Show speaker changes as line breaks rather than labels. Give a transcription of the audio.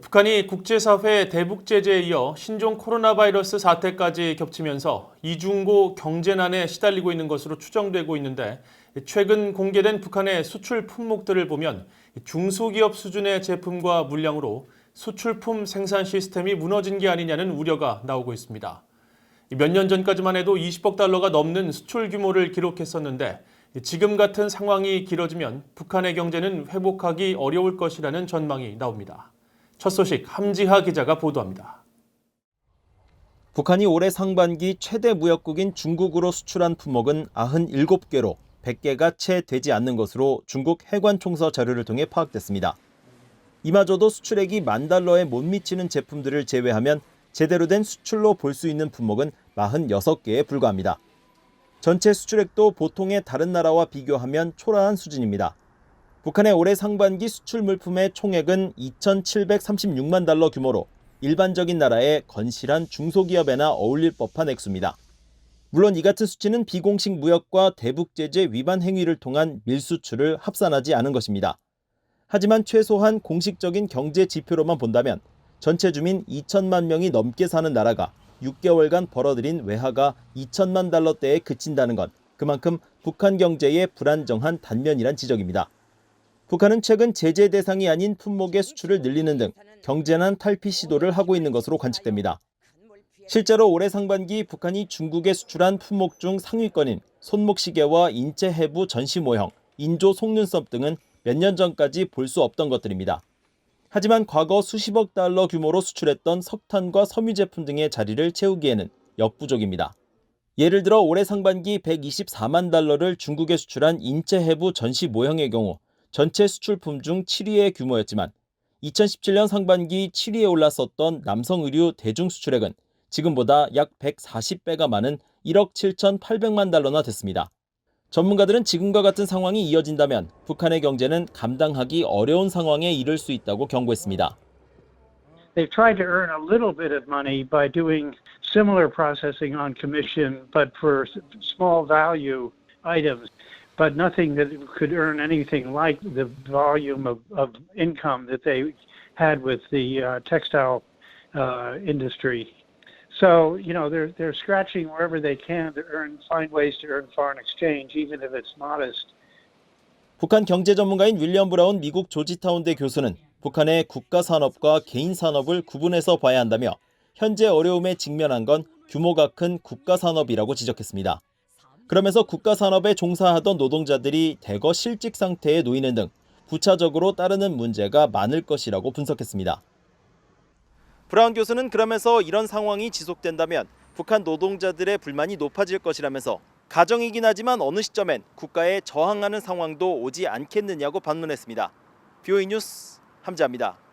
북한이 국제사회 대북 제재에 이어 신종 코로나 바이러스 사태까지 겹치면서 이중고 경제난에 시달리고 있는 것으로 추정되고 있는데 최근 공개된 북한의 수출 품목들을 보면 중소기업 수준의 제품과 물량으로 수출품 생산 시스템이 무너진 게 아니냐는 우려가 나오고 있습니다. 몇 년 전까지만 해도 20억 달러가 넘는 수출 규모를 기록했었는데 지금 같은 상황이 길어지면 북한의 경제는 회복하기 어려울 것이라는 전망이 나옵니다. 첫 소식 함지하 기자가 보도합니다.
북한이 올해 상반기 최대 무역국인 중국으로 수출한 품목은 97개로 100개가 채 되지 않는 것으로 중국 해관총서 자료를 통해 파악됐습니다. 이마저도 수출액이 만 달러에 못 미치는 제품들을 제외하면 제대로 된 수출로 볼 수 있는 품목은 46개에 불과합니다. 전체 수출액도 보통의 다른 나라와 비교하면 초라한 수준입니다. 북한의 올해 상반기 수출 물품의 총액은 2,736만 달러 규모로 일반적인 나라의 건실한 중소기업에나 어울릴 법한 액수입니다. 물론 이 같은 수치는 비공식 무역과 대북 제재 위반 행위를 통한 밀수출을 합산하지 않은 것입니다. 하지만 최소한 공식적인 경제 지표로만 본다면 전체 주민 2천만 명이 넘게 사는 나라가 6개월간 벌어들인 외화가 2천만 달러대에 그친다는 건 그만큼 북한 경제의 불안정한 단면이란 지적입니다. 북한은 최근 제재 대상이 아닌 품목의 수출을 늘리는 등 경제난 탈피 시도를 하고 있는 것으로 관측됩니다. 실제로 올해 상반기 북한이 중국에 수출한 품목 중 상위권인 손목시계와 인체 해부 전시 모형, 인조 속눈썹 등은 몇 년 전까지 볼 수 없던 것들입니다. 하지만 과거 수십억 달러 규모로 수출했던 석탄과 섬유 제품 등의 자리를 채우기에는 역부족입니다. 예를 들어 올해 상반기 124만 달러를 중국에 수출한 인체 해부 전시 모형의 경우 전체 수출품 중 7위의 규모였지만 2017년 상반기 7위에 올랐었던 남성 의류 대중 수출액은 지금보다 약 140배가 많은 1억 7,800만 달러나 됐습니다. 전문가들은 지금과 같은 상황이 이어진다면 북한의 경제는 감당하기 어려운 상황에 이를 수 있다고 경고했습니다.
They've tried to earn a little bit of money by doing similar processing on commission, but for small value items, but nothing that could earn anything like the volume of, of income that they had with the uh, textile uh, industry. So you know they're they're scratching wherever they can to earn find ways to earn foreign exchange, even if it's modest.
북한 경제 전문가인 윌리엄 브라운 미국 조지타운대 교수는 북한의 국가 산업과 개인 산업을 구분해서 봐야 한다며 현재 어려움에 직면한 건 규모가 큰 국가 산업이라고 지적했습니다. 그러면서 국가 산업에 종사하던 노동자들이 대거 실직 상태에 놓이는 등 부차적으로 따르는 문제가 많을 것이라고 분석했습니다. 브라운 교수는 그러면서 이런 상황이 지속된다면 북한 노동자들의 불만이 높아질 것이라면서 가정이긴 하지만 어느 시점엔 국가에 저항하는 상황도 오지 않겠느냐고 반문했습니다. BOE 뉴스 함자입니다.